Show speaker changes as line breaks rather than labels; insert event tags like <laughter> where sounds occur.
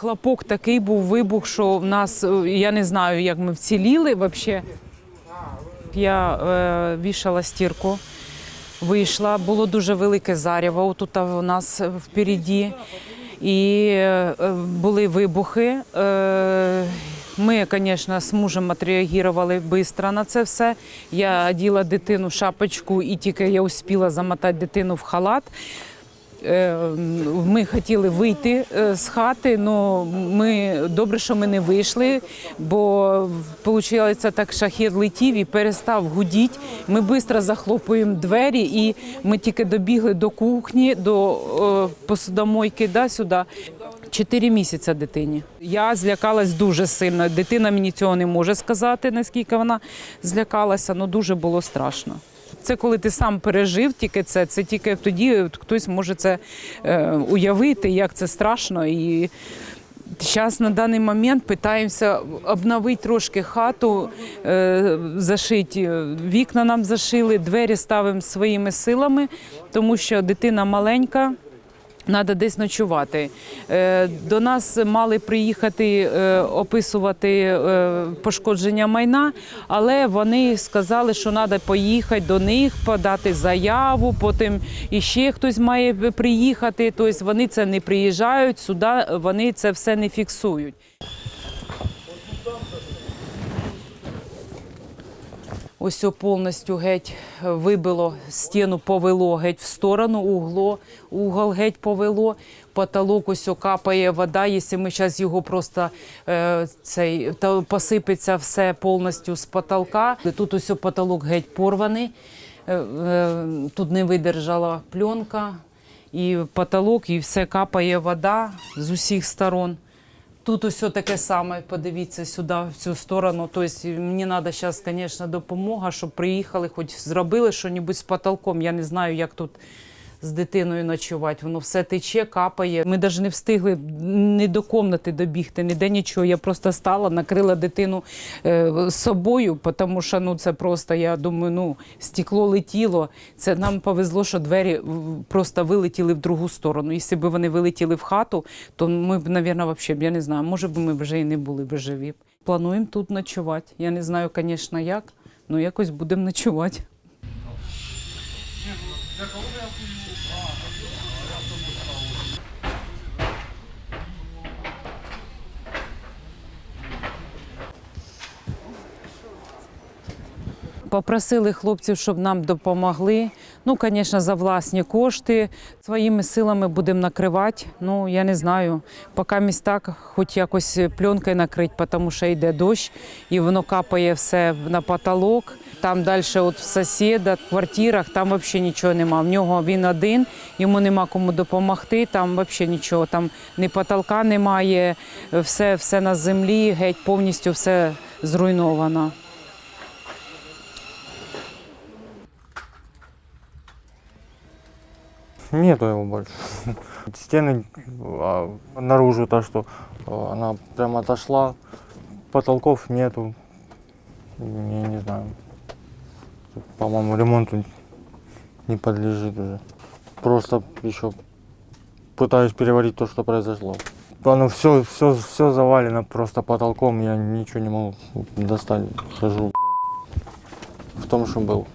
Хлопок такий був вибух, що в нас, е, я не знаю, як ми вціліли взагалі. Я е, вішала стірку, вийшла, було дуже велике заряво отут у нас впереді. І е, були вибухи. Е, ми, звісно, з мужем відреагували швидко на це все. Я оділа дитину шапочку і тільки я успіла замотати дитину в халат. Е, Ми хотіли вийти е, з хати, але ми добре, що ми не вийшли, бо вийшло так шахід летів і перестав гудіти. Ми швидко захлопуємо двері, і ми тільки добігли до кухні, до е, посудомойки, да, сюди. Чотири місяці дитині. Я злякалась дуже сильно. Дитина мені цього не може сказати, наскільки вона злякалася, але дуже було страшно. Це коли ти сам пережив тільки це, це тільки тоді хтось може це е, уявити, як це страшно. І зараз на даний момент питаємося обновити трошки хату, е, зашити. Вікна нам зашили, двері ставимо своїми силами, тому що дитина маленька. Треба десь ночувати. Е, До нас мали приїхати е, описувати е, пошкодження майна, але вони сказали, що треба поїхати до них, подати заяву. Потім іще хтось має приїхати. Тобто вони це не приїжджають сюди, вони це все не фіксують. Ось повністю геть вибило стіну, повело геть в сторону, угло, угол геть повело, потолок ось капає вода. Якщо ми зараз його просто е, цей та посипеться все повністю з потолка. Тут ось потолок геть порваний, е, е, тут не видержала пленка, і потолок, і все капає вода з усіх сторон. Тут усе таке саме, подивіться сюди, в цю сторону. Тобто мені треба зараз, звісно, допомога, щоб приїхали, хоч зробили щось з потолком. Я не знаю, як тут з дитиною ночувати. Воно все тече, капає. Ми навіть не встигли ні до кімнати добігти, ніде нічого. Я просто стала, накрила дитину е, з собою, тому що ну, це просто, я думаю, ну, стекло летіло. Це нам повезло, що двері просто вилетіли в другу сторону. Якщо б вони вилетіли в хату, то ми б, мабуть, взагалі, я не знаю, може б ми вже і не були б живі. Плануємо тут ночувати. Я не знаю, звісно, як, але якось будемо ночувати. Ну, для кого я пью? Попросили хлопців, щоб нам допомогли. Ну, звісно, за власні кошти. Своїми силами будемо накривати. Ну, я не знаю. Поки місь так, хоч якось пленкою накрити, тому що йде дощ, і воно капає все на потолок. Там далі, от в сусіда, в квартирах, там взагалі нічого нема. В нього він один, йому нема кому допомогти, там взагалі нічого. Там ні потолка немає, все, все на землі, геть повністю все зруйновано.
Нету его больше. <laughs> Стены а, наружу то, что а, она прям отошла. Потолков нету. Не, не знаю. По-моему, ремонту не подлежит уже. Просто еще пытаюсь переварить то, что произошло. Оно все, все, все завалено просто потолком, я ничего не могу достать. Хожу в том, что был.